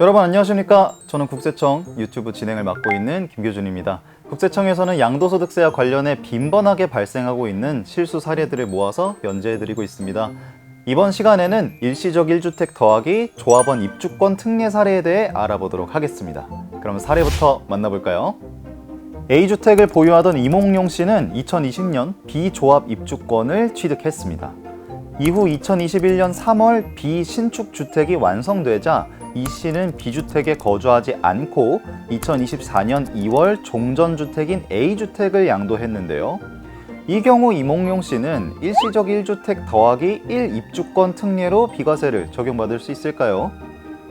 여러분 안녕하십니까? 저는 국세청 유튜브 진행을 맡고 있는 김교준입니다. 국세청에서는 양도소득세와 관련해 빈번하게 발생하고 있는 실수 사례들을 모아서 연재해드리고 있습니다. 이번 시간에는 일시적 1주택 더하기 조합원 입주권 특례 사례에 대해 알아보도록 하겠습니다. 그럼 사례부터 만나볼까요? A주택을 보유하던 이몽룡 씨는 2020년 B조합 입주권을 취득했습니다. 이후 2021년 3월 비신축 주택이 완성되자 이 씨는 B주택에 거주하지 않고 2024년 2월 종전주택인 A주택을 양도했는데요. 이 경우 이몽룡 씨는 일시적 1주택 더하기 1 입주권 특례로 비과세를 적용받을 수 있을까요?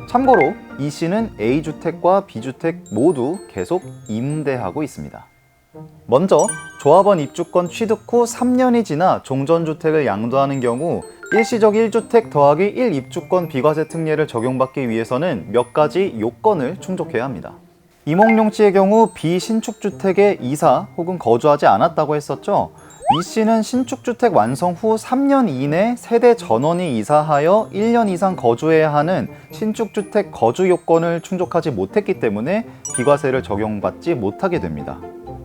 참고로 이 씨는 A주택과 B주택 모두 계속 임대하고 있습니다. 먼저 조합원 입주권 취득 후 3년이 지나 종전주택을 양도하는 경우 일시적 1주택 더하기 1 입주권 비과세 특례를 적용받기 위해서는 몇 가지 요건을 충족해야 합니다. 이몽룡 씨의 경우 비신축 주택에 이사 혹은 거주하지 않았다고 했었죠. 이 씨는 신축 주택 완성 후 3년 이내 세대 전원이 이사하여 1년 이상 거주해야 하는 신축 주택 거주 요건을 충족하지 못했기 때문에 비과세를 적용받지 못하게 됩니다.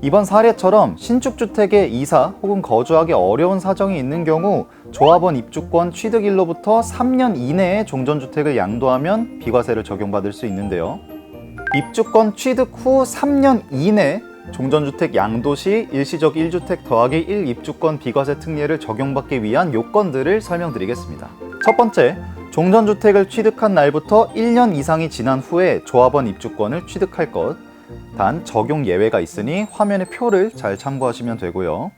이번 사례처럼 신축주택에 이사 혹은 거주하기 어려운 사정이 있는 경우 조합원 입주권 취득일로부터 3년 이내에 종전주택을 양도하면 비과세를 적용받을 수 있는데요. 입주권 취득 후 3년 이내 종전주택 양도 시 일시적 1주택 더하기 1 입주권 비과세 특례를 적용받기 위한 요건들을 설명드리겠습니다. 첫 번째, 종전주택을 취득한 날부터 1년 이상이 지난 후에 조합원 입주권을 취득할 것. 단 적용 예외가 있으니 화면의 표를 잘 참고하시면 되고요.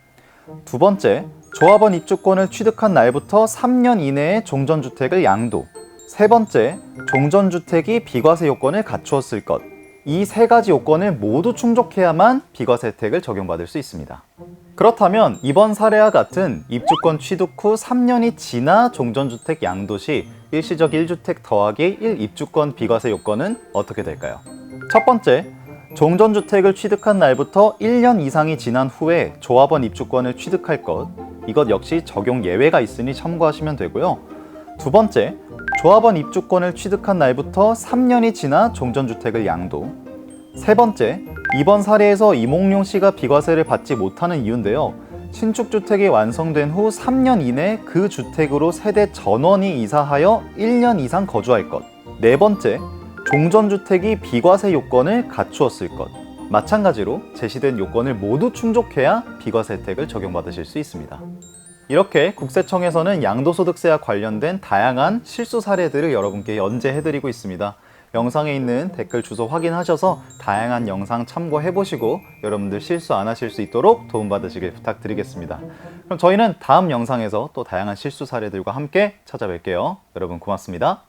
두 번째, 조합원 입주권을 취득한 날부터 3년 이내에 종전주택을 양도. 세 번째, 종전주택이 비과세 요건을 갖추었을 것. 이 세 가지 요건을 모두 충족해야만 비과세 혜택을 적용받을 수 있습니다. 그렇다면 이번 사례와 같은 입주권 취득 후 3년이 지나 종전주택 양도 시 일시적 1주택 더하기 1 입주권 비과세 요건은 어떻게 될까요? 첫 번째, 종전주택을 취득한 날부터 1년 이상이 지난 후에 조합원 입주권을 취득할 것. 이것 역시 적용 예외가 있으니 참고하시면 되고요. 두 번째, 조합원 입주권을 취득한 날부터 3년이 지나 종전주택을 양도. 세 번째, 이번 사례에서 이몽룡 씨가 비과세를 받지 못하는 이유인데요. 신축주택이 완성된 후 3년 이내 그 주택으로 세대 전원이 이사하여 1년 이상 거주할 것. 네 번째, 종전주택이 비과세 요건을 갖추었을 것. 마찬가지로 제시된 요건을 모두 충족해야 비과세 혜택을 적용받으실 수 있습니다. 이렇게 국세청에서는 양도소득세와 관련된 다양한 실수 사례들을 여러분께 연재해드리고 있습니다. 영상에 있는 댓글 주소 확인하셔서 다양한 영상 참고해보시고 여러분들 실수 안 하실 수 있도록 도움받으시길 부탁드리겠습니다. 그럼 저희는 다음 영상에서 또 다양한 실수 사례들과 함께 찾아뵐게요. 여러분 고맙습니다.